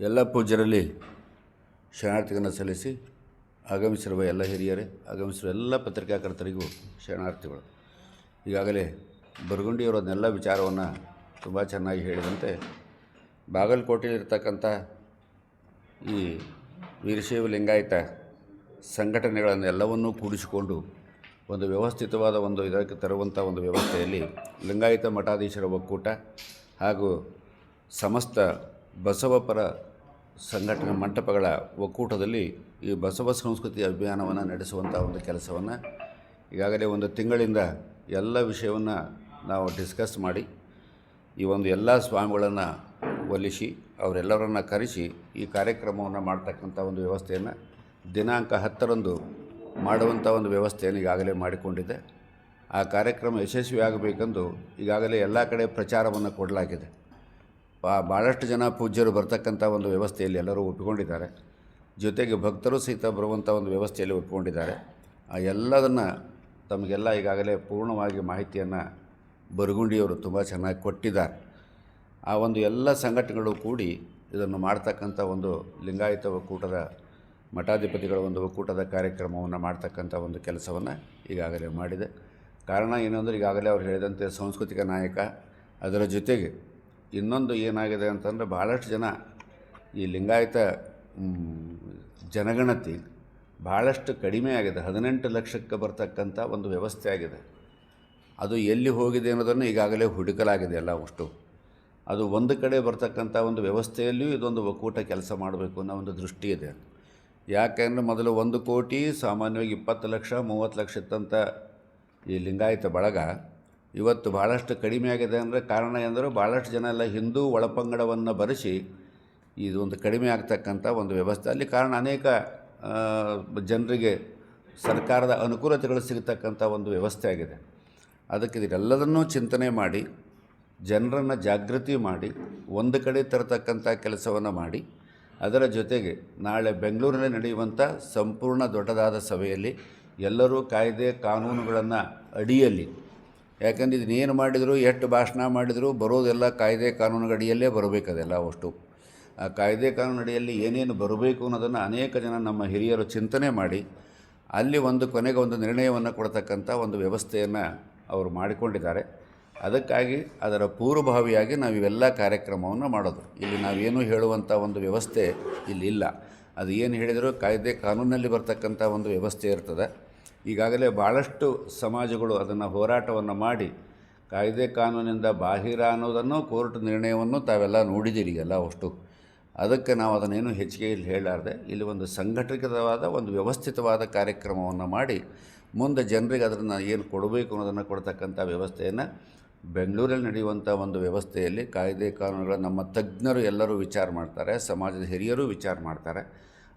ಎಲ್ಲ ಪೂಜ್ಯರಲ್ಲಿ ಶರಣಾರ್ಥಿಗಳನ್ನು ಸಲ್ಲಿಸಿ ಆಗಮಿಸಿರುವ ಎಲ್ಲ ಹಿರಿಯರೇ, ಆಗಮಿಸಿರುವ ಎಲ್ಲ ಪತ್ರಿಕಾಕರ್ತರಿಗೂ ಶರಣಾರ್ಥಿಗಳು. ಈಗಾಗಲೇ ಬರಗುಂಡಿಯವರು ಅದನ್ನೆಲ್ಲ ವಿಚಾರವನ್ನು ತುಂಬ ಚೆನ್ನಾಗಿ ಹೇಳಿದಂತೆ ಬಾಗಲಕೋಟೆಯಲ್ಲಿರ್ತಕ್ಕಂಥ ಈ ವೀರಶೈವ ಲಿಂಗಾಯತ ಸಂಘಟನೆಗಳನ್ನೆಲ್ಲವನ್ನೂ ಕೂಡಿಸಿಕೊಂಡು ಒಂದು ವ್ಯವಸ್ಥಿತವಾದ ಒಂದು ಇದಕ್ಕೆ ತರುವಂಥ ಒಂದು ವ್ಯವಸ್ಥೆಯಲ್ಲಿ ಲಿಂಗಾಯತ ಮಠಾಧೀಶರ ಒಕ್ಕೂಟ ಹಾಗೂ ಸಮಸ್ತ ಬಸವಪರ ಸಂಘಟನೆ ಮಂಟಪಗಳ ಒಕ್ಕೂಟದಲ್ಲಿ ಈ ಬಸವ ಸಂಸ್ಕೃತಿ ಅಭಿಯಾನವನ್ನು ನಡೆಸುವಂಥ ಒಂದು ಕೆಲಸವನ್ನು ಈಗಾಗಲೇ ಒಂದು ತಿಂಗಳಿಂದ ಎಲ್ಲ ವಿಷಯವನ್ನು ನಾವು ಡಿಸ್ಕಸ್ ಮಾಡಿ, ಈ ಒಂದು ಎಲ್ಲ ಸ್ವಾಮಿಗಳನ್ನು ಒಲಿಸಿ, ಅವರೆಲ್ಲರನ್ನ ಕರೆಸಿ ಈ ಕಾರ್ಯಕ್ರಮವನ್ನು ಮಾಡ್ತಕ್ಕಂಥ ಒಂದು ವ್ಯವಸ್ಥೆಯನ್ನು ದಿನಾಂಕ ಹತ್ತರಂದು ಮಾಡುವಂಥ ಒಂದು ವ್ಯವಸ್ಥೆಯನ್ನು ಈಗಾಗಲೇ ಮಾಡಿಕೊಂಡಿದೆ. ಆ ಕಾರ್ಯಕ್ರಮ ಯಶಸ್ವಿಯಾಗಬೇಕೆಂದು ಈಗಾಗಲೇ ಎಲ್ಲ ಕಡೆ ಪ್ರಚಾರವನ್ನು ಕೊಡಲಾಗಿದೆ. ಭಾಳಷ್ಟು ಜನ ಪೂಜ್ಯರು ಬರ್ತಕ್ಕಂಥ ಒಂದು ವ್ಯವಸ್ಥೆಯಲ್ಲಿ ಎಲ್ಲರೂ ಒಪ್ಪಿಕೊಂಡಿದ್ದಾರೆ. ಜೊತೆಗೆ ಭಕ್ತರು ಸಹಿತ ಬರುವಂಥ ಒಂದು ವ್ಯವಸ್ಥೆಯಲ್ಲಿ ಒಪ್ಪಿಕೊಂಡಿದ್ದಾರೆ. ಆ ಎಲ್ಲದನ್ನು ತಮಗೆಲ್ಲ ಈಗಾಗಲೇ ಪೂರ್ಣವಾಗಿ ಮಾಹಿತಿಯನ್ನು ಬರಗುಂಡಿಯವರು ತುಂಬ ಚೆನ್ನಾಗಿ ಕೊಟ್ಟಿದ್ದಾರೆ. ಆ ಒಂದು ಎಲ್ಲ ಸಂಘಟನೆಗಳು ಕೂಡಿ ಇದನ್ನು ಮಾಡ್ತಕ್ಕಂಥ ಒಂದು ಲಿಂಗಾಯತ ಒಕ್ಕೂಟದ ಮಠಾಧಿಪತಿಗಳ ಒಂದು ಒಕ್ಕೂಟದ ಕಾರ್ಯಕ್ರಮವನ್ನು ಮಾಡ್ತಕ್ಕಂಥ ಒಂದು ಕೆಲಸವನ್ನು ಈಗಾಗಲೇ ಮಾಡಿದೆ. ಕಾರಣ ಏನಂದರೆ ಈಗಾಗಲೇ ಅವ್ರು ಹೇಳಿದಂತೆ ಸಾಂಸ್ಕೃತಿಕ ನಾಯಕ, ಅದರ ಜೊತೆಗೆ ಇನ್ನೊಂದು ಏನಾಗಿದೆ ಅಂತಂದರೆ ಭಾಳಷ್ಟು ಜನ ಈ ಲಿಂಗಾಯತ ಜನಗಣತಿ ಭಾಳಷ್ಟು ಕಡಿಮೆ ಆಗಿದೆ. ಹದಿನೆಂಟು ಲಕ್ಷಕ್ಕೆ ಬರ್ತಕ್ಕಂಥ ಒಂದು ವ್ಯವಸ್ಥೆ ಆಗಿದೆ. ಅದು ಎಲ್ಲಿ ಹೋಗಿದೆ ಅನ್ನೋದನ್ನು ಈಗಾಗಲೇ ಹುಡುಕಲಾಗಿದೆ ಎಲ್ಲ ಅಷ್ಟು. ಅದು ಒಂದು ಕಡೆ ಬರ್ತಕ್ಕಂಥ ಒಂದು ವ್ಯವಸ್ಥೆಯಲ್ಲಿಯೂ ಇದೊಂದು ಒಕ್ಕೂಟ ಕೆಲಸ ಮಾಡಬೇಕು ಅನ್ನೋ ಒಂದು ದೃಷ್ಟಿ ಇದೆ. ಯಾಕೆಂದರೆ ಮೊದಲು ಒಂದು ಕೋಟಿ, ಸಾಮಾನ್ಯವಾಗಿ ಇಪ್ಪತ್ತು ಲಕ್ಷ, ಮೂವತ್ತು ಲಕ್ಷ ಇತ್ತಂಥ ಈ ಲಿಂಗಾಯತ ಬಳಗ ಇವತ್ತು ಭಾಳಷ್ಟು ಕಡಿಮೆ ಆಗಿದೆ ಅಂದರೆ ಕಾರಣ ಎಂದರೆ ಭಾಳಷ್ಟು ಜನ ಎಲ್ಲ ಹಿಂದೂ ಒಳಪಂಗಡವನ್ನು ಬರೆಸಿ ಇದೊಂದು ಕಡಿಮೆ ಆಗ್ತಕ್ಕಂಥ ಒಂದು ವ್ಯವಸ್ಥೆ. ಅಲ್ಲಿ ಕಾರಣ ಅನೇಕ ಜನರಿಗೆ ಸರ್ಕಾರದ ಅನುಕೂಲತೆಗಳು ಸಿಗತಕ್ಕಂಥ ಒಂದು ವ್ಯವಸ್ಥೆ ಆಗಿದೆ. ಅದಕ್ಕೆ ಇದೆಲ್ಲದನ್ನೂ ಚಿಂತನೆ ಮಾಡಿ, ಜನರನ್ನು ಜಾಗೃತಿ ಮಾಡಿ, ಒಂದು ಕಡೆ ತರತಕ್ಕಂಥ ಕೆಲಸವನ್ನು ಮಾಡಿ, ಅದರ ಜೊತೆಗೆ ನಾಳೆ ಬೆಂಗಳೂರಿನಲ್ಲಿ ನಡೆಯುವಂಥ ಸಂಪೂರ್ಣ ದೊಡ್ಡದಾದ ಸಭೆಯಲ್ಲಿ ಎಲ್ಲರೂ ಕಾಯ್ದೆ ಕಾನೂನುಗಳನ್ನು ಅಡಿಯಲ್ಲಿ ಯಾಕಂದ್ರೆ ಇದನ್ನೇನು ಮಾಡಿದರೂ, ಎಷ್ಟು ಭಾಷಣ ಮಾಡಿದರೂ, ಬರೋದೆಲ್ಲ ಕಾಯ್ದೆ ಕಾನೂನುಗಡಿಯಲ್ಲೇ ಬರಬೇಕದೆಲ್ಲ ಅಷ್ಟು. ಆ ಕಾಯ್ದೆ ಕಾನೂನು ಅಡಿಯಲ್ಲಿ ಏನೇನು ಬರಬೇಕು ಅನ್ನೋದನ್ನು ಅನೇಕ ಜನ ನಮ್ಮ ಹಿರಿಯರು ಚಿಂತನೆ ಮಾಡಿ, ಅಲ್ಲಿ ಒಂದು ಕೊನೆಗೆ ಒಂದು ನಿರ್ಣಯವನ್ನು ಕೊಡ್ತಕ್ಕಂಥ ಒಂದು ವ್ಯವಸ್ಥೆಯನ್ನು ಅವರು ಮಾಡಿಕೊಂಡಿದ್ದಾರೆ. ಅದಕ್ಕಾಗಿ ಅದರ ಪೂರ್ವಭಾವಿಯಾಗಿ ನಾವು ಇವೆಲ್ಲ ಕಾರ್ಯಕ್ರಮವನ್ನು ಮಾಡೋದು. ಇಲ್ಲಿ ನಾವೇನು ಹೇಳುವಂಥ ಒಂದು ವ್ಯವಸ್ಥೆ ಇಲ್ಲಿ ಇಲ್ಲ. ಅದು ಏನು ಹೇಳಿದರೂ, ಕಾಯ್ದೆ ಕಾನೂನಲ್ಲಿ ಬರ್ತಕ್ಕಂಥ ಒಂದು ವ್ಯವಸ್ಥೆ ಇರ್ತದೆ. ಈಗಾಗಲೇ ಭಾಳಷ್ಟು ಸಮಾಜಗಳು ಅದನ್ನು ಹೋರಾಟವನ್ನು ಮಾಡಿ ಕಾಯ್ದೆ ಕಾನೂನಿಂದ ಬಾಹಿರ ಅನ್ನೋದನ್ನು ಕೋರ್ಟ್ ನಿರ್ಣಯವನ್ನು ತಾವೆಲ್ಲ ನೋಡಿದ್ದೀರಿ ಎಲ್ಲ ಅಷ್ಟು. ಅದಕ್ಕೆ ನಾವು ಅದನ್ನೇನು ಹೆಚ್ಚಿಗೆ ಇಲ್ಲಿ ಹೇಳಲಾರ್ದೆ, ಇಲ್ಲಿ ಒಂದು ಸಂಘಟಿತವಾದ, ಒಂದು ವ್ಯವಸ್ಥಿತವಾದ ಕಾರ್ಯಕ್ರಮವನ್ನು ಮಾಡಿ ಮುಂದೆ ಜನರಿಗೆ ಅದನ್ನು ಏನು ಕೊಡಬೇಕು ಅನ್ನೋದನ್ನು ಕೊಡ್ತಕ್ಕಂಥ ವ್ಯವಸ್ಥೆಯನ್ನು ಬೆಂಗಳೂರಲ್ಲಿ ನಡೆಯುವಂಥ ಒಂದು ವ್ಯವಸ್ಥೆಯಲ್ಲಿ ಕಾಯ್ದೆ ಕಾನೂನುಗಳ ನಮ್ಮ ತಜ್ಞರು ಎಲ್ಲರೂ ವಿಚಾರ ಮಾಡ್ತಾರೆ, ಸಮಾಜದ ಹಿರಿಯರು ವಿಚಾರ ಮಾಡ್ತಾರೆ.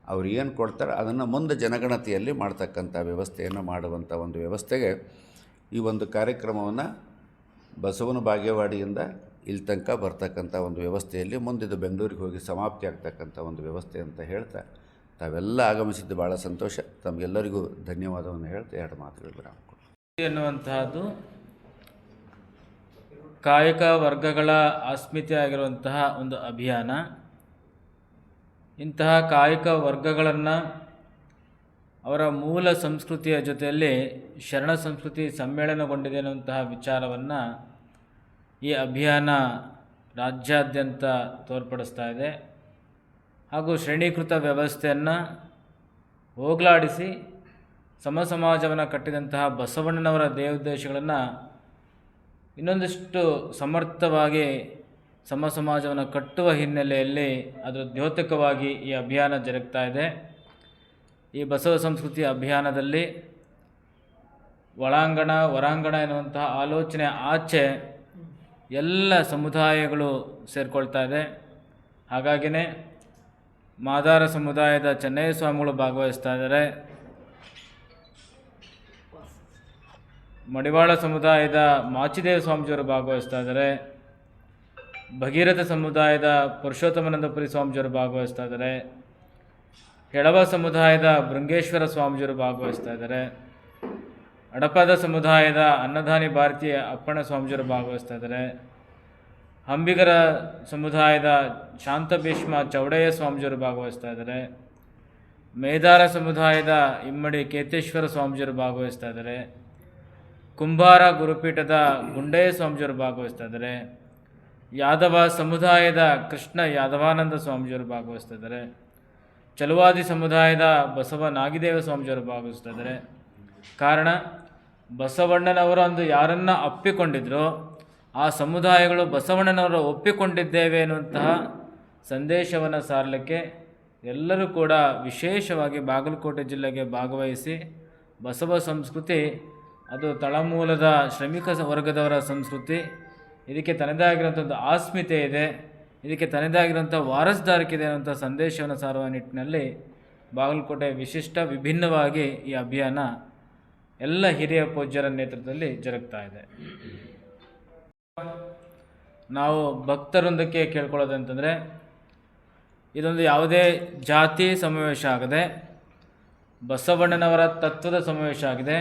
ಅವ್ರು ಏನು ಕೊಡ್ತಾರೆ ಅದನ್ನು ಮುಂದೆ ಜನಗಣತಿಯಲ್ಲಿ ಮಾಡ್ತಕ್ಕಂಥ ವ್ಯವಸ್ಥೆಯನ್ನು ಮಾಡುವಂಥ ಒಂದು ವ್ಯವಸ್ಥೆಗೆ ಈ ಒಂದು ಕಾರ್ಯಕ್ರಮವನ್ನು ಬಸವನ ಬಾಗೇವಾಡಿಯಿಂದ ಇಲ್ಲಿ ತನಕ ಬರ್ತಕ್ಕಂಥ ಒಂದು ವ್ಯವಸ್ಥೆಯಲ್ಲಿ ಮುಂದಿದು ಬೆಂಗಳೂರಿಗೆ ಹೋಗಿ ಸಮಾಪ್ತಿ ಆಗ್ತಕ್ಕಂಥ ಒಂದು ವ್ಯವಸ್ಥೆ ಅಂತ ಹೇಳ್ತಾ ತಾವೆಲ್ಲ ಆಗಮಿಸಿದ್ದು ಭಾಳ ಸಂತೋಷ ತಮಗೆಲ್ಲರಿಗೂ ಧನ್ಯವಾದವನ್ನು ಹೇಳ್ತಾ ಎರಡು ಮಾತುಗಳು ಕೊಡ್ತೀನಿ. ಎನ್ನುವಂತಹದ್ದು ಕಾಯಕ ವರ್ಗಗಳ ಅಸ್ಮಿತೆ ಆಗಿರುವಂತಹ ಒಂದು ಅಭಿಯಾನ ಇಂತಹ ಕಾಯಕ ವರ್ಗಗಳನ್ನು ಅವರ ಮೂಲ ಸಂಸ್ಕೃತಿಯ ಜೊತೆಯಲ್ಲಿ ಶರಣ ಸಂಸ್ಕೃತಿ ಸಮ್ಮೇಳನಗೊಂಡಿದೆ ಅನ್ನುವಂತಹ ವಿಚಾರವನ್ನು ಈ ಅಭಿಯಾನ ರಾಜ್ಯಾದ್ಯಂತ ತೋರ್ಪಡಿಸ್ತಾ ಇದೆ. ಹಾಗೂ ಶ್ರೇಣೀಕೃತ ವ್ಯವಸ್ಥೆಯನ್ನು ಹೋಗಲಾಡಿಸಿ ಸಮ ಸಮಾಜವನ್ನು ಕಟ್ಟಿದಂತಹ ಬಸವಣ್ಣನವರ ದೇವೋದ್ದೇಶಗಳನ್ನು ಇನ್ನೊಂದಿಷ್ಟು ಸಮರ್ಥವಾಗಿ ಸಮ ಸಮಾಜವನ್ನು ಕಟ್ಟುವ ಹಿನ್ನೆಲೆಯಲ್ಲಿ ಅದರ ದ್ಯೋತಕವಾಗಿ ಈ ಅಭಿಯಾನ ಜರುಗ್ತಾ ಇದೆ. ಈ ಬಸವ ಸಂಸ್ಕೃತಿ ಅಭಿಯಾನದಲ್ಲಿ ಒಳಾಂಗಣ, ಹೊರಾಂಗಣ ಎನ್ನುವಂತಹ ಆಲೋಚನೆ ಆಚೆ ಎಲ್ಲ ಸಮುದಾಯಗಳು ಸೇರಿಕೊಳ್ತಾ ಇದೆ. ಹಾಗಾಗಿಯೇ ಮಾದಾರ ಸಮುದಾಯದ ಚೆನ್ನೈ ಸ್ವಾಮಿಗಳು ಭಾಗವಹಿಸ್ತಾ ಇದ್ದಾರೆ. ಮಡಿವಾಳ ಸಮುದಾಯದ ಮಾಚಿದೇವ ಸ್ವಾಮೀಜಿಯವರು ಭಾಗವಹಿಸ್ತಾ ಇದ್ದಾರೆ. ಭಗೀರಥ ಸಮುದಾಯದ ಪುರುಷೋತ್ತಮಾನಂದಪುರಿ ಸ್ವಾಮೀಜಿಯವರು ಭಾಗವಹಿಸ್ತಾ ಇದ್ದಾರೆ ಕೆಳವ ಸಮುದಾಯದ ಬೃಂಗೇಶ್ವರ ಸ್ವಾಮೀಜಿಯವರು ಭಾಗವಹಿಸ್ತಾ ಇದ್ದಾರೆ ಅಡಪದ ಸಮುದಾಯದ ಅನ್ನದಾನಿ ಭಾರತೀಯ ಅಪ್ಪಣ್ಣ ಸ್ವಾಮೀಜಿಯವರು ಭಾಗವಹಿಸ್ತಾ ಇದ್ದಾರೆ ಅಂಬಿಗರ ಸಮುದಾಯದ ಶಾಂತಭೀಷ್ಮ ಚೌಡಯ್ಯ ಸ್ವಾಮೀಜಿಯವರು ಭಾಗವಹಿಸ್ತಾ ಇದ್ದಾರೆ ಮೇದಾರ ಸಮುದಾಯದ ಇಮ್ಮಡಿ ಕೇತೇಶ್ವರ ಸ್ವಾಮೀಜಿಯವರು ಭಾಗವಹಿಸ್ತಾ ಇದ್ದಾರೆ ಕುಂಬಾರ ಗುರುಪೀಠದ ಗುಂಡಯ್ಯ ಸ್ವಾಮೀಜಿಯವರು ಭಾಗವಹಿಸ್ತಾ ಇದ್ದಾರೆ ಯಾದವ ಸಮುದಾಯದ ಕೃಷ್ಣ ಯಾದವಾನಂದ ಸ್ವಾಮೀಜಿಯವರು ಭಾಗವಹಿಸ್ತಿದ್ದಾರೆ. ಚಲುವಾದಿ ಸಮುದಾಯದ ಬಸವ ನಾಗಿದೇವ ಸ್ವಾಮೀಜಿಯವರು ಭಾಗವಹಿಸ್ತಿದ್ದಾರೆ. ಕಾರಣ, ಬಸವಣ್ಣನವರು ಅಂದು ಯಾರನ್ನ ಅಪ್ಪಿಕೊಂಡಿದ್ರೋ ಆ ಸಮುದಾಯಗಳು ಬಸವಣ್ಣನವರು ಒಪ್ಪಿಕೊಂಡಿದ್ದೇವೆ ಎನ್ನುವಂತಹ ಸಂದೇಶವನ್ನು ಸಾರಲಿಕ್ಕೆ ಎಲ್ಲರೂ ಕೂಡ ವಿಶೇಷವಾಗಿ ಬಾಗಲಕೋಟೆ ಜಿಲ್ಲೆಗೆ ಭಾಗವಹಿಸಿ, ಬಸವ ಸಂಸ್ಕೃತಿ, ಅದು ತಳಮೂಲದ ಶ್ರಮಿಕ ವರ್ಗದವರ ಸಂಸ್ಕೃತಿ ಇದಕ್ಕೆ ತನ್ನದೇ ಆಗಿರುವಂಥ ಒಂದು ಆಸ್ಮಿತೆ ಇದೆ. ಇದಕ್ಕೆ ತನ್ನದೇ ಆಗಿರುವಂಥ ವಾರಸ್ದಾರಿಕೆ ಇದೆ ಅನ್ನುವಂಥ ಸಂದೇಶವನ್ನು ಸಾರುವ ನಿಟ್ಟಿನಲ್ಲಿ ಬಾಗಲಕೋಟೆ ವಿಶಿಷ್ಟ ವಿಭಿನ್ನವಾಗಿ ಈ ಅಭಿಯಾನ ಎಲ್ಲ ಹಿರಿಯ ಪೂಜ್ಯರ ನೇತೃತ್ವದಲ್ಲಿ ಜರುಗ್ತಾ ಇದೆ. ನಾವು ಭಕ್ತರೊಂದಕ್ಕೆ ಕೇಳ್ಕೊಳ್ಳೋದಂತಂದರೆ, ಇದೊಂದು ಯಾವುದೇ ಜಾತಿ ಸಮಾವೇಶ ಆಗದೆ, ಬಸವಣ್ಣನವರ ತತ್ವದ ಸಮಾವೇಶ ಆಗಿದೆ.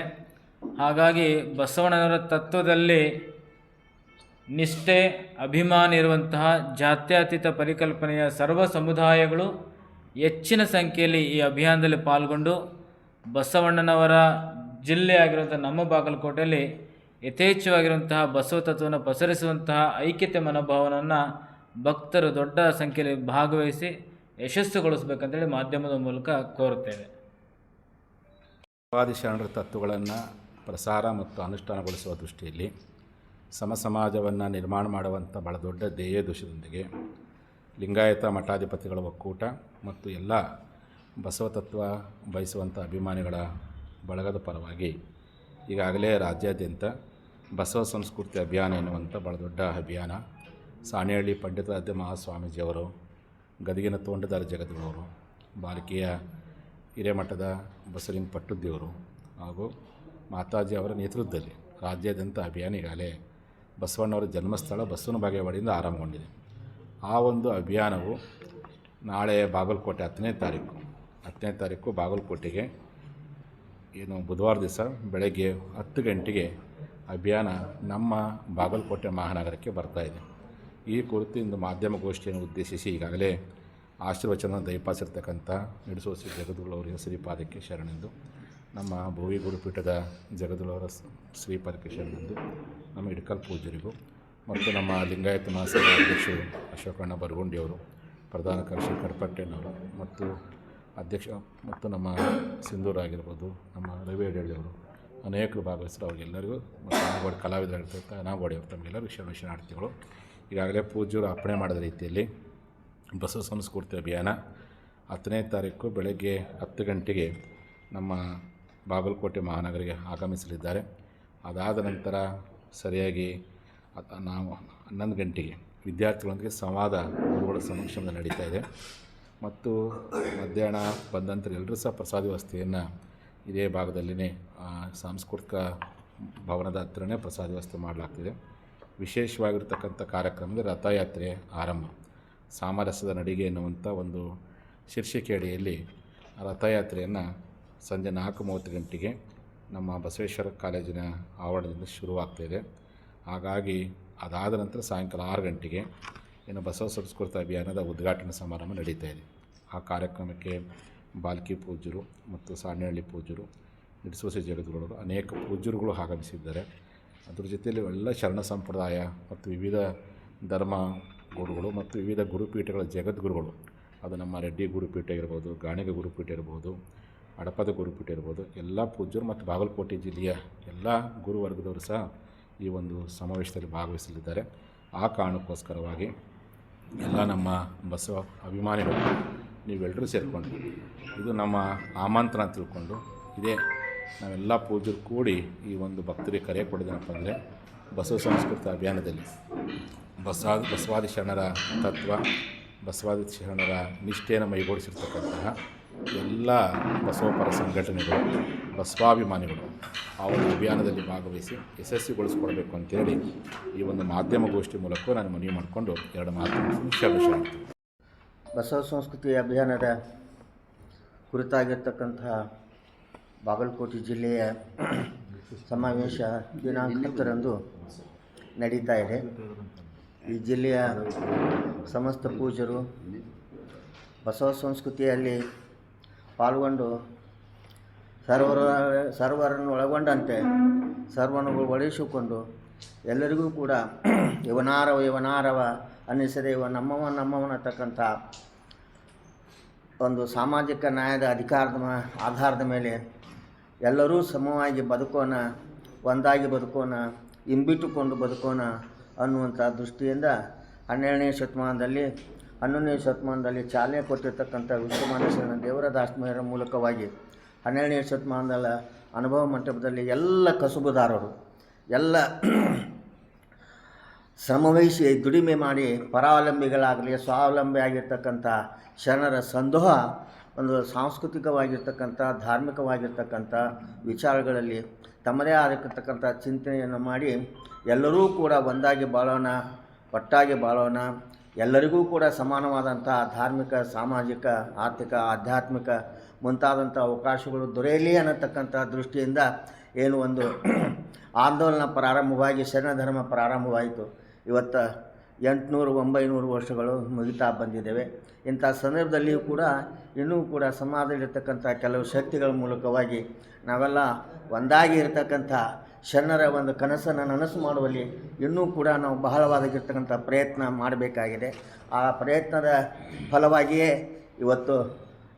ಹಾಗಾಗಿ ಬಸವಣ್ಣನವರ ತತ್ವದಲ್ಲಿ ನಿಷ್ಠೆ, ಅಭಿಮಾನ ಇರುವಂತಹ ಜಾತ್ಯತೀತ ಪರಿಕಲ್ಪನೆಯ ಸರ್ವ ಸಮುದಾಯಗಳು ಹೆಚ್ಚಿನ ಸಂಖ್ಯೆಯಲ್ಲಿ ಈ ಅಭಿಯಾನದಲ್ಲಿ ಪಾಲ್ಗೊಂಡು ಬಸವಣ್ಣನವರ ಜಿಲ್ಲೆ ಆಗಿರುವಂಥ ನಮ್ಮ ಬಾಗಲಕೋಟೆಯಲ್ಲಿ ಯಥೇಚ್ಛವಾಗಿರುವಂತಹ ಬಸವ ತತ್ವವನ್ನು ಪಸರಿಸುವಂತಹ ಐಕ್ಯತೆ ಮನೋಭಾವನನ್ನು ಭಕ್ತರು ದೊಡ್ಡ ಸಂಖ್ಯೆಯಲ್ಲಿ ಭಾಗವಹಿಸಿ ಯಶಸ್ಸುಗೊಳಿಸಬೇಕಂತೇಳಿ ಮಾಧ್ಯಮದ ಮೂಲಕ ಕೋರುತ್ತೇವೆ. ಶರಣರ ತತ್ವಗಳನ್ನು ಪ್ರಸಾರ ಮತ್ತು ಅನುಷ್ಠಾನಗೊಳಿಸುವ ದೃಷ್ಟಿಯಲ್ಲಿ ಸಮ ಸಮಾಜವನ್ನು ನಿರ್ಮಾಣ ಮಾಡುವಂಥ ಭಾಳ ದೊಡ್ಡ ಧ್ಯೇಯ ದೋಷದೊಂದಿಗೆ ಲಿಂಗಾಯತ ಮಠಾಧಿಪತಿಗಳ ಒಕ್ಕೂಟ ಮತ್ತು ಎಲ್ಲ ಬಸವತತ್ವ ಬಯಸುವಂಥ ಅಭಿಮಾನಿಗಳ ಬಳಗದ ಪರವಾಗಿ ಈಗಾಗಲೇ ರಾಜ್ಯಾದ್ಯಂತ ಬಸವ ಸಂಸ್ಕೃತಿ ಅಭಿಯಾನ ಎನ್ನುವಂಥ ಭಾಳ ದೊಡ್ಡ ಅಭಿಯಾನ. ಸಾಣೇಹಳ್ಳಿ ಪಂಡಿತಾದ್ಯ ಮಹಾಸ್ವಾಮೀಜಿಯವರು, ಗದಗಿನ ತೋಂಡದಾರ ಜಗದ್ಗುರವರು, ಬಾಲಕಿಯ ಹಿರೇಮಠದ ಬಸಲಿಂಗ ಪಟ್ಟುದ್ದಿಯವರು ಹಾಗೂ ಮಾತಾಜಿ ಅವರ ನೇತೃತ್ವದಲ್ಲಿ ರಾಜ್ಯಾದ್ಯಂತ ಅಭಿಯಾನ ಈಗಾಗಲೇ ಬಸವಣ್ಣವರ ಜನ್ಮಸ್ಥಳ ಬಸವನ ಬಾಗೇವಾಡಿಯಿಂದ ಆರಂಭಗೊಂಡಿದೆ. ಆ ಒಂದು ಅಭಿಯಾನವು ನಾಳೆ ಬಾಗಲಕೋಟೆ ಹತ್ತನೇ ತಾರೀಕು. ಹತ್ತನೇ ತಾರೀಕು ಬಾಗಲಕೋಟೆಗೆ ಏನು ಬುಧವಾರ ದಿವಸ ಬೆಳಗ್ಗೆ ಹತ್ತು ಗಂಟೆಗೆ ಅಭಿಯಾನ ನಮ್ಮ ಬಾಗಲಕೋಟೆ ಮಹಾನಗರಕ್ಕೆ ಬರ್ತಾ ಇದೆ. ಈ ಕುರಿತು ಇಂದು ಮಾಧ್ಯಮಗೋಷ್ಠಿಯನ್ನು ಉದ್ದೇಶಿಸಿ ಈಗಾಗಲೇ ಆಶೀರ್ವಚನ ದಯಪಾಸಿರ್ತಕ್ಕಂಥ ಶ್ರೀ ಜಗದ್ಗುಳವರ ಶ್ರೀಪಾದಕ್ಕೆ ಶರಣೆಂದು, ನಮ್ಮ ಭೋವಿ ಗುರುಪೀಠದ ಜಗದ್ಗುಳವರ ಶ್ರೀಪಾದಕ್ಕೆ ಶರಣೆಂದು ನಮ್ಮ ಇಡ್ಕಲ್ ಪೂಜರಿಗೂ ಮತ್ತು ನಮ್ಮ ಲಿಂಗಾಯತ ಮಹಾಸಭಾ ಅಧ್ಯಕ್ಷರು ಅಶೋಕಣ್ಣ ಬರಗುಂಡಿಯವರು, ಪ್ರಧಾನ ಕಾರ್ಯದರ್ಶಿ ಕಡಪಟ್ಟೆನವರು ಮತ್ತು ಅಧ್ಯಕ್ಷ ಮತ್ತು ನಮ್ಮ ಸಿಂಧೂರ್ ಆಗಿರ್ಬೋದು, ನಮ್ಮ ರವಿ ಅಡಿಯವರು ಅನೇಕರು ಭಾಗವಹಿಸಿದ್ರು ಅವ್ರಿಗೆಲ್ಲರಿಗೂ ಮತ್ತು ನಾಗೋಡಿ ಕಲಾವಿದರಾಗಿರ್ತಕ್ಕಂಥ ನಾಗೋಡಿ ಅವರು ತಮಗೆಲ್ಲರಿಗೂ ಶರಣ ಶರಣಾರ್ಥಿಗಳು ಈಗಾಗಲೇ ಪೂಜ್ಯರು ಅರ್ಪಣೆ ಮಾಡಿದ ರೀತಿಯಲ್ಲಿ ಬಸವ ಸಂಸ್ಕೃತಿ ಅಭಿಯಾನ ಹತ್ತನೇ ತಾರೀಕು ಬೆಳಗ್ಗೆ ಹತ್ತು ಗಂಟೆಗೆ ನಮ್ಮ ಬಾಗಲಕೋಟೆ ಮಹಾನಗರಿಗೆ ಆಗಮಿಸಲಿದ್ದಾರೆ. ಅದಾದ ನಂತರ ಸರಿಯಾಗಿ ನಾವು ಹನ್ನೊಂದು ಗಂಟೆಗೆ ವಿದ್ಯಾರ್ಥಿಗಳೊಂದಿಗೆ ಸಂವಾದ ಗುರುಗಳ ಸಮಕ್ಷಮದಲ್ಲಿ ನಡೀತಾ ಇದೆ. ಮತ್ತು ಮಧ್ಯಾಹ್ನ ಬಂದ ಎಲ್ಲರೂ ಸಹ ಪ್ರಸಾದ ವ್ಯವಸ್ಥೆಯನ್ನು ಇದೇ ಭಾಗದಲ್ಲಿನೇ ಸಾಂಸ್ಕೃತಿಕ ಭವನದ ಹತ್ರನೇ ಪ್ರಸಾದ ವ್ಯವಸ್ಥೆ ಮಾಡಲಾಗ್ತಿದೆ. ವಿಶೇಷವಾಗಿರ್ತಕ್ಕಂಥ ಕಾರ್ಯಕ್ರಮದ ರಥಯಾತ್ರೆ ಆರಂಭ. ಸಾಮರಸ್ಯದ ನಡಿಗೆ ಎನ್ನುವಂಥ ಒಂದು ಶೀರ್ಷಿಕೆ ಅಡಿಯಲ್ಲಿ ರಥಯಾತ್ರೆಯನ್ನು ಸಂಜೆ ನಾಲ್ಕು ಮೂವತ್ತು ಗಂಟೆಗೆ ನಮ್ಮ ಬಸವೇಶ್ವರ ಕಾಲೇಜಿನ ಆವರಣದಿಂದ ಶುರುವಾಗ್ತಾಯಿದೆ ಹಾಗಾಗಿ ಅದಾದ ನಂತರ ಸಾಯಂಕಾಲ ಆರು ಗಂಟೆಗೆ ಏನು ಬಸವ ಸಂಸ್ಕೃತ ಅಭಿಯಾನದ ಉದ್ಘಾಟನಾ ಸಮಾರಂಭ ನಡೀತಾ ಇದೆ. ಆ ಕಾರ್ಯಕ್ರಮಕ್ಕೆ ಬಾಲ್ಕಿ ಪೂಜ್ಯರು ಮತ್ತು ಸಾಣೇಹಳ್ಳಿ ಪೂಜ್ಯರು ನಿಡಿಸೋಸಿ ಜಗದ್ಗುರುಗಳು ಅನೇಕ ಪೂಜ್ಯರುಗಳು ಆಗಮಿಸಿದ್ದಾರೆ. ಅದ್ರ ಜೊತೆಯಲ್ಲಿ ಎಲ್ಲ ಶರಣ ಸಂಪ್ರದಾಯ ಮತ್ತು ವಿವಿಧ ಧರ್ಮ ಗುರುಗಳು ಮತ್ತು ವಿವಿಧ ಗುರುಪೀಠಗಳ ಜಗದ್ಗುರುಗಳು, ಅದು ನಮ್ಮ ರೆಡ್ಡಿ ಗುರುಪೀಠ ಇರ್ಬೋದು ಗಾಣಿಗ ಗುರುಪೀಠ ಇರ್ಬೋದು ಹಡಪದ ಗುರುಪೀಠ ಇರ್ಬೋದು, ಎಲ್ಲ ಪೂಜ್ಯರು ಮತ್ತು ಬಾಗಲಕೋಟೆ ಜಿಲ್ಲೆಯ ಎಲ್ಲ ಗುರುವರ್ಗದವರು ಸಹ ಈ ಒಂದು ಸಮಾವೇಶದಲ್ಲಿ ಭಾಗವಹಿಸಲಿದ್ದಾರೆ. ಆ ಕಾರಣಕ್ಕೋಸ್ಕರವಾಗಿ ಎಲ್ಲ ನಮ್ಮ ಬಸವ ಅಭಿಮಾನಿಗಳು ನೀವೆಲ್ಲರೂ ಸೇರಿಕೊಂಡು, ಇದು ನಮ್ಮ ಆಮಂತ್ರಣ ತಿಳ್ಕೊಂಡು, ಇದೇ ನಾವೆಲ್ಲ ಪೂಜರು ಕೂಡಿ ಈ ಒಂದು ಭಕ್ತರಿಗೆ ಕರೆ ಕೊಡೋದೇನಪ್ಪ ಅಂದರೆ ಬಸವ ಸಂಸ್ಕೃತ ಅಭಿಯಾನದಲ್ಲಿ ಬಸವ, ಬಸವಾದಿ ಶರಣರ ತತ್ವ, ಬಸವಾದಿ ಶರಣರ ನಿಷ್ಠೆಯನ್ನು ಮೈಗೂಡಿಸಿರ್ತಕ್ಕಂತಹ ಎಲ್ಲ ಬಸವಪರ ಸಂಘಟನೆಗಳು, ಬಸವಾಭಿಮಾನಿಗಳು ಆ ಒಂದು ಅಭಿಯಾನದಲ್ಲಿ ಭಾಗವಹಿಸಿ ಯಶಸ್ವಿಗೊಳಿಸ್ಕೊಡ್ಬೇಕು ಅಂತೇಳಿ ಈ ಒಂದು ಮಾಧ್ಯಮ ಗೋಷ್ಠಿ ಮೂಲಕ ನಾನು ಮನವಿ ಮಾಡಿಕೊಂಡು ಎರಡು ಮುಖ್ಯ ಶರಣ ಬಸವ ಸಂಸ್ಕೃತಿ ಅಭಿಯಾನದ ಕುರಿತಾಗಿರ್ತಕ್ಕಂತಹ ಬಾಗಲಕೋಟೆ ಜಿಲ್ಲೆಯ ಸಮಾವೇಶ ದಿನಾಂಕ ಹತ್ತರಂದು ನಡೀತಾ ಇದೆ. ಈ ಜಿಲ್ಲೆಯ ಸಮಸ್ತ ಪೂಜರು ಬಸವ ಸಂಸ್ಕೃತಿಯಲ್ಲಿ ಪಾಲ್ಗೊಂಡು ಸರ್ವರ ಸರ್ವರನ್ನು ಒಳಗೊಂಡಂತೆ ಸರ್ವನುಗಳು ಒಳಿಸಿಕೊಂಡು ಎಲ್ಲರಿಗೂ ಕೂಡ ಇವನಾರವ ಇವನಾರವ ಅನ್ನಿಸದೆ ಇವ ನಮ್ಮವ ನಮ್ಮವನತಕ್ಕಂಥ ಒಂದು ಸಾಮಾಜಿಕ ನ್ಯಾಯದ ಅಧಿಕಾರದ ಆಧಾರದ ಮೇಲೆ ಎಲ್ಲರೂ ಸಮವಾಗಿ ಬದುಕೋಣ, ಒಂದಾಗಿ ಬದುಕೋಣ ಇಂಬಿಟ್ಟುಕೊಂಡು ಬದುಕೋಣ ಅನ್ನುವಂಥ ದೃಷ್ಟಿಯಿಂದ ಹನ್ನೆರಡನೇ ಶತಮಾನದಲ್ಲಿ ಹನ್ನೊಂದನೇ ಶತಮಾನದಲ್ಲಿ ಚಾಲನೆ ಕೊಟ್ಟಿರ್ತಕ್ಕಂಥ ವಿಶ್ವಮಾನೇಶ್ವರನ ದೇವರ ದಾಸ್ಮಯರ ಮೂಲಕವಾಗಿ ಹನ್ನೆರಡನೇ ಶತಮಾನದ ಅನುಭವ ಮಂಟಪದಲ್ಲಿ ಎಲ್ಲ ಕಸುಬುದಾರರು, ಎಲ್ಲ ಶ್ರಮವಹಿಸಿ ದುಡಿಮೆ ಮಾಡಿ ಪರಾವಲಂಬಿಗಳಾಗಲಿ, ಸ್ವಾವಲಂಬಿ ಆಗಿರ್ತಕ್ಕಂಥ ಶರಣರ ಸಂದೋಹ ಒಂದು ಸಾಂಸ್ಕೃತಿಕವಾಗಿರ್ತಕ್ಕಂಥ, ಧಾರ್ಮಿಕವಾಗಿರ್ತಕ್ಕಂಥ ವಿಚಾರಗಳಲ್ಲಿ ತಮ್ಮದೇ ಆಗಿರ್ತಕ್ಕಂಥ ಚಿಂತನೆಯನ್ನು ಮಾಡಿ ಎಲ್ಲರೂ ಕೂಡ ಒಂದಾಗಿ ಬಾಳೋಣ, ಒಟ್ಟಾಗಿ ಬಾಳೋಣ. ಎಲ್ಲರಿಗೂ ಕೂಡ ಸಮಾನವಾದಂಥ ಧಾರ್ಮಿಕ, ಸಾಮಾಜಿಕ, ಆರ್ಥಿಕ, ಆಧ್ಯಾತ್ಮಿಕ ಮುಂತಾದಂಥ ಅವಕಾಶಗಳು ದೊರೆಯಲಿ ಅನ್ನತಕ್ಕಂಥ ದೃಷ್ಟಿಯಿಂದ ಏನು ಒಂದು ಆಂದೋಲನ ಪ್ರಾರಂಭವಾಗಿ, ಶರಣ ಧರ್ಮ ಪ್ರಾರಂಭವಾಯಿತು. ಇವತ್ತು ಎಂಟುನೂರು, ಒಂಬೈನೂರು ವರ್ಷಗಳು ಮುಗಿತಾ ಬಂದಿದ್ದೇವೆ. ಇಂಥ ಸಂದರ್ಭದಲ್ಲಿಯೂ ಕೂಡ ಇನ್ನೂ ಕೂಡ ಸಮಾಜದಲ್ಲಿರ್ತಕ್ಕಂಥ ಕೆಲವು ಶಕ್ತಿಗಳ ಮೂಲಕವಾಗಿ ನಾವೆಲ್ಲ ಒಂದಾಗಿ ಇರತಕ್ಕಂಥ ಶರಣರ ಒಂದು ಕನಸನ್ನು ನನಸು ಮಾಡುವಲ್ಲಿ ಇನ್ನೂ ಕೂಡ ನಾವು ಬಹಳವಾಗಿರ್ತಕ್ಕಂಥ ಪ್ರಯತ್ನ ಮಾಡಬೇಕಾಗಿದೆ. ಆ ಪ್ರಯತ್ನದ ಫಲವಾಗಿಯೇ ಇವತ್ತು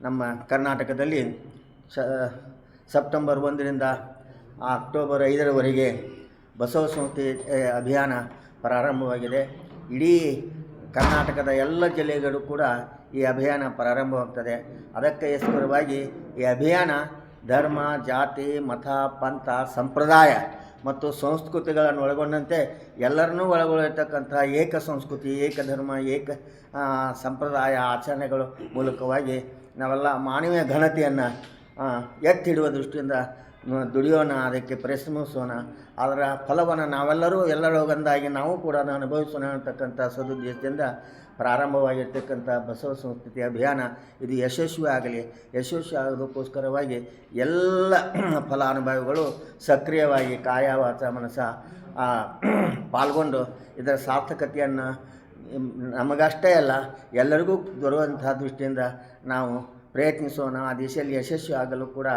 ನಮ್ಮ ಕರ್ನಾಟಕದಲ್ಲಿ ಸೆಪ್ಟೆಂಬರ್ ಒಂದರಿಂದ ಅಕ್ಟೋಬರ್ ಐದರವರೆಗೆ ಬಸವ ಸಂಸ್ಥೆ ಅಭಿಯಾನ ಪ್ರಾರಂಭವಾಗಿದೆ. ಇಡೀ ಕರ್ನಾಟಕದ ಎಲ್ಲ ಜಿಲ್ಲೆಗಳು ಕೂಡ ಈ ಅಭಿಯಾನ ಪ್ರಾರಂಭವಾಗ್ತದೆ. ಅದಕ್ಕೋಸ್ಕರವಾಗಿ ಈ ಅಭಿಯಾನ ಧರ್ಮ, ಜಾತಿ, ಮತ, ಪಂಥ, ಸಂಪ್ರದಾಯ ಮತ್ತು ಸಂಸ್ಕೃತಿಗಳನ್ನು ಒಳಗೊಂಡಂತೆ ಎಲ್ಲರನ್ನೂ ಒಳಗೊಳ್ಳಿರ್ತಕ್ಕಂಥ ಏಕ ಸಂಸ್ಕೃತಿ, ಏಕ ಧರ್ಮ, ಏಕ ಸಂಪ್ರದಾಯ ಆಚರಣೆಗಳು ಮೂಲಕವಾಗಿ ನಾವೆಲ್ಲ ಮಾನವೀಯ ಘನತೆಯನ್ನು ಎತ್ತಿ ಹಿಡುವ ದೃಷ್ಟಿಯಿಂದ ದುಡಿಯೋಣ, ಅದಕ್ಕೆ ಪರಿಶ್ರಮಿಸೋಣ. ಅದರ ಫಲವನ್ನು ನಾವೆಲ್ಲರೂ ಎಲ್ಲರೂ ನಾವು ಕೂಡ ಅನುಭವಿಸೋಣ ಅಂತಕ್ಕಂಥ ಸದುದ್ದೇಶದಿಂದ ಪ್ರಾರಂಭವಾಗಿರ್ತಕ್ಕಂಥ ಬಸವ ಸಂಸ್ಕೃತಿ ಅಭಿಯಾನ ಇದು ಯಶಸ್ವಿ ಆಗಲಿ. ಯಶಸ್ವಿ ಆಗೋದಕ್ಕೋಸ್ಕರವಾಗಿ ಎಲ್ಲ ಫಲಾನುಭವಿಗಳು ಸಕ್ರಿಯವಾಗಿ ಕಾಯ ವಾಚ ಮನಸ ಪಾಲ್ಗೊಂಡು ಇದರ ಸಾರ್ಥಕತೆಯನ್ನು ನಮಗಷ್ಟೇ ಅಲ್ಲ, ಎಲ್ಲರಿಗೂ ದೊರೆಯುವಂತಹ ದೃಷ್ಟಿಯಿಂದ ನಾವು ಪ್ರಯತ್ನಿಸೋಣ. ಆ ದಿಶೆಯಲ್ಲಿ ಯಶಸ್ವಿ ಆಗಲು ಕೂಡ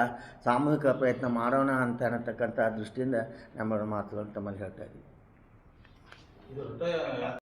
ಸಾಮೂಹಿಕ ಪ್ರಯತ್ನ ಮಾಡೋಣ ಅಂತ ಅನ್ನತಕ್ಕಂಥ ದೃಷ್ಟಿಯಿಂದ ನಮ್ಮ ಮಾತುಗಳನ್ನು ತಮ್ಮಲ್ಲಿ ಹೇಳ್ತಾ ಇದ್ದೀವಿ.